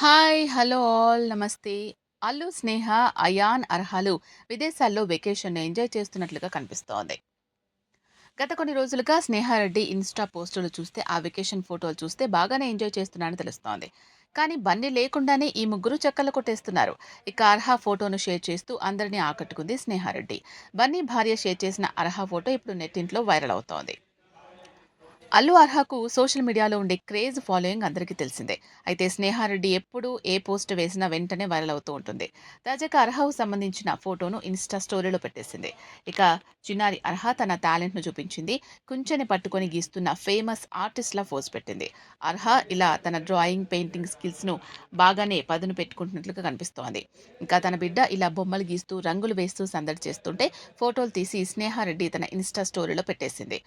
Hi! Hello all నమస్తే. అల్లు, స్నేహ, ion, అర్హాలు విదేశాల్లో vacation enjoy చేస్తున్నట్లుగా కనిపిస్తోంది. గత కొన్ని రోజులుగా స్నేహారెడ్డి ఇన్‌స్టా పోస్టులు చూస్తే, ఆ వెకేషన్ ఫోటోలు చూస్తే బాగానే ఎంజాయ్ చేస్తున్నారని తెలుస్తోంది. కానీ బన్నీ లేకుండానే ఈ ముగ్గురు చెక్కలు కొట్టేస్తున్నారు. ఇక అర్హా ఫోటోను షేర్ చేస్తూ అందరినీ ఆకట్టుకుంది స్నేహారెడ్డి. బన్నీ భార్య షేర్ చేసిన అర్హా ఫోటో ఇప్పుడు నెట్టింట్లో వైరల్ అవుతోంది. అల్లు అర్హకు సోషల్ మీడియాలో ఉండే క్రేజ్ ఫాలోయింగ్ అందరికీ తెలిసిందే. అయితే స్నేహారెడ్డి ఎప్పుడు ఏ పోస్ట్ వేసినా వెంటనే వైరల్ అవుతూ ఉంటుంది. తాజాగా అర్హకు సంబంధించిన ఫోటోను ఇన్స్టా స్టోరీలో పెట్టేసింది. ఇక చిన్నారి అర్హ తన టాలెంట్ను చూపించింది. కుంచెని పట్టుకొని గీస్తున్న ఫేమస్ ఆర్టిస్ట్లా ఫోజ్ పెట్టింది. అర్హ ఇలా తన డ్రాయింగ్ పెయింటింగ్ స్కిల్స్ను బాగానే పదును పెట్టుకుంటున్నట్లుగా కనిపిస్తోంది. ఇంకా తన బిడ్డ ఇలా బొమ్మలు గీస్తూ రంగులు వేస్తూ సందడి చేస్తుంటే ఫోటోలు తీసి స్నేహారెడ్డి తన ఇన్స్టా స్టోరీలో పెట్టేసింది.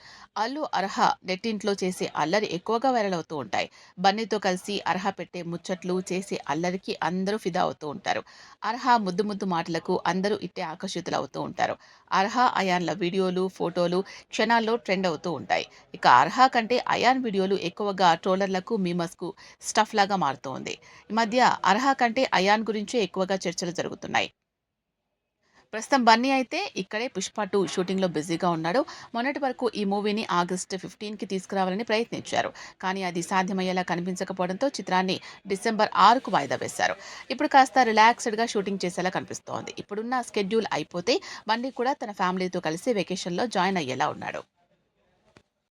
అల్లు అర్హ నెట్టి ఇంట్లో చేసే అల్లరి ఎక్కువగా వైరల్ అవుతూ ఉంటాయి. బన్నీతో కలిసి అర్హ పెట్టే ముచ్చట్లు చేసే అల్లరికి అందరూ ఫిదా అవుతూ ఉంటారు. అర్హ ముద్దు ముద్దు మాటలకు అందరూ ఇట్టే ఆకర్షితులు అవుతూ ఉంటారు. అర్హ అయాన్ల వీడియోలు ఫోటోలు క్షణాల్లో ట్రెండ్ అవుతూ ఉంటాయి. ఇక అర్హ కంటే అయాన్ వీడియోలు ఎక్కువగా ట్రోలర్లకు మీమస్కు స్టఫ్ లాగా మారుతూ ఉంది. ఈ మధ్య అర్హ కంటే అయాన్ గురించే ఎక్కువగా చర్చలు జరుగుతున్నాయి. ప్రస్తుతం బన్నీ అయితే ఇక్కడే పుష్ప టూ షూటింగ్లో బిజీగా ఉన్నాడు. మొన్నటి వరకు ఈ మూవీని ఆగస్టు ఫిఫ్టీన్కి తీసుకురావాలని ప్రయత్నించారు. కానీ అది సాధ్యమయ్యేలా కనిపించకపోవడంతో చిత్రాన్ని డిసెంబర్ ఆరుకు వాయిదా వేశారు. ఇప్పుడు కాస్త రిలాక్స్డ్గా షూటింగ్ చేసేలా కనిపిస్తోంది. ఇప్పుడున్న స్కెడ్యూల్ అయిపోతే బన్నీ కూడా తన ఫ్యామిలీతో కలిసి వెకేషన్లో జాయిన్ అయ్యేలా ఉన్నాడు.